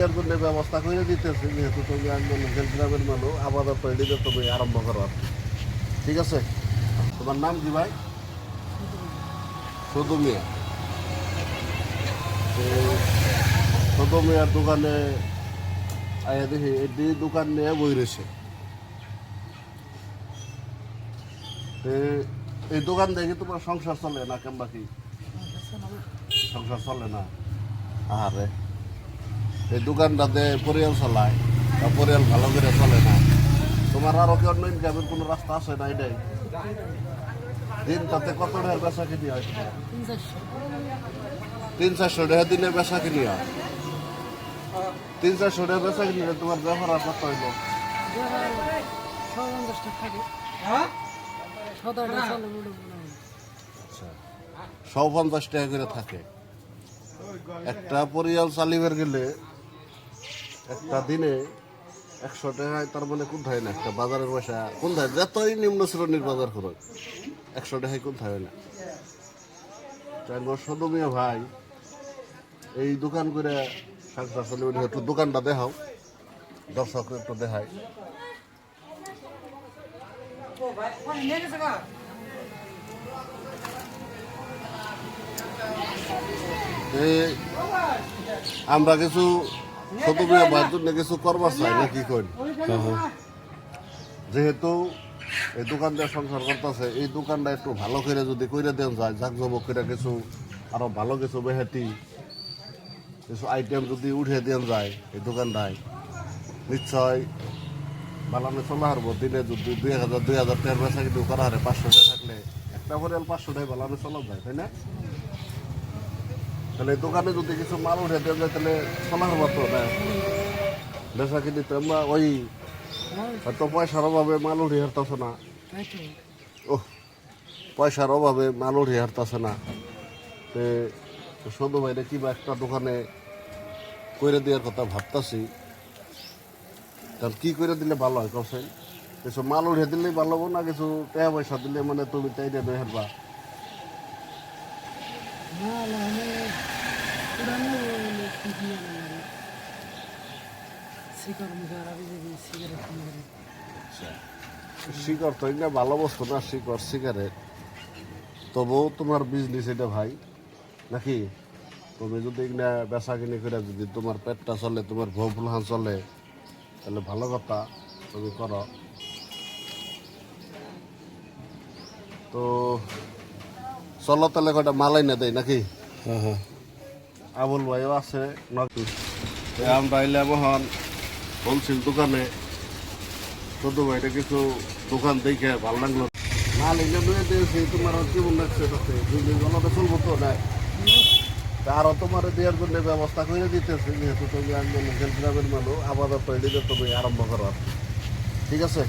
জন্য ব্যবস্থা করে দিতেছি যেহেতু তুমি গ্রামের মানুষ আপাতত তুমি আরম্ভ করো ঠিক আছে? তোমার নাম কি ভাই? সদু মিয়া। তো সদু মিয়ার দোকানে আয়া দেখি এটি দোকান নিয়ে বই রয়েছে। এই দোকান দেখে তোমার সংসার চলে না কেমবা কি? সংসার চলে না। আরে এই দোকানটাতে পরিয়াল চালায় বা পরিয়াল ভালো করে চলে না। তোমার আরও কি অন্য ইনকামের কোনো রাস্তা আছে না এটাই দিন তাতে কত টাকার বেচা কিনি হয়? তিন চারশো টাকা দিনে বেচা কিনি হয়। তিন চারশো টাকা বেচা কিনি তোমার ব্যবহার আর কত হইল? সব পঞ্চাশ টাকা করে থাকে। একটা পরিয়াল চালিবার গেলে একটা দিনে একশো টাকায় তার মানে কোথায় না? একটা বাজারের পয়সা। কোন কোথায় যতই নিম্ন শ্রেণির বাজার খরচ একশো টাকায় কোথায় না? চার বছর মিয়া ভাই, এই দোকান করে চলিবে না। একটু দোকানটা দেখাও। দর্শক একটু দেখায় এই, আমরা কিছু ছোট মেয়ে ভাইয়ের জন্য কিছু করবার চাই না কি করি যেহেতু এই দোকান দিয়ে সংসার করতেছে এই দোকানটা একটু ভালো করে যদি কইরে দেন যায় জাক জমক করে কিছু আরও ভালো কিছু বেহাটি কিছু আইটেম যদি উঠে দেন যায় এই দোকানটায় নিশ্চয় বালামে চলা হারবো। দিনে যদি দুই হাজার দুই হাজার টাকার বেচা কিন্তু করা হারে পাঁচশো টাকা থাকলে একটা পরিয়াল পাঁচশো টাকা বালামে চলা যায় তাই না? তাহলে দোকানে যদি কিছু মাল উঠে যায় তাহলে চলা হারবো তো, না? বেচা কিনি তো আমরা ওই হয়তো পয়সার অভাবে মাল উঠে হারতেছে না। ও পয়সার অভাবে মাল উঠে হারতেছে না। তে সদু ভাইরে কিবা একটা দোকানে করে দেওয়ার কথা ভাবতাছি। তাহলে কি করে দিলে ভালো হয় কসেন কিছু মাল উঠে দিলেই ভালো হব না কিছু টাকা পয়সা দিলে মানে তুমি চাই দিয়ে হারবা শিকড় তো এটা ভালো বস্তু না, শিকড় সিগারেট তবুও তোমার বিজনেস এটা ভাই। নাকি? তুমি যদি এগুলা বেচা কিনি করে যদি তোমার পেটটা চলে, তোমার বউ ফুলহান চলে, তাহলে ভালো কথা, তুমি করো। তো চলো তাহলে কটা মালাই না দেয় নাকি? আবুল ভাইও আছে নাকি আমরা এলাম এখন হোলসেল দোকানে। চোদ্দ ভাইটা কিছু দোকান দেখে ভালো লাগল। মাল এনে নিয়ে দিয়েছি তোমার কেমন লাগছে তাতে। দুই দিন চলবো তো না। তা তোমার দেওয়ার জন্য ব্যবস্থা করে দিতেছি যেহেতু তুমি একজন গ্রামের মানুষ আপাতত এদিকে তুমি আরম্ভ করো ঠিক আছে?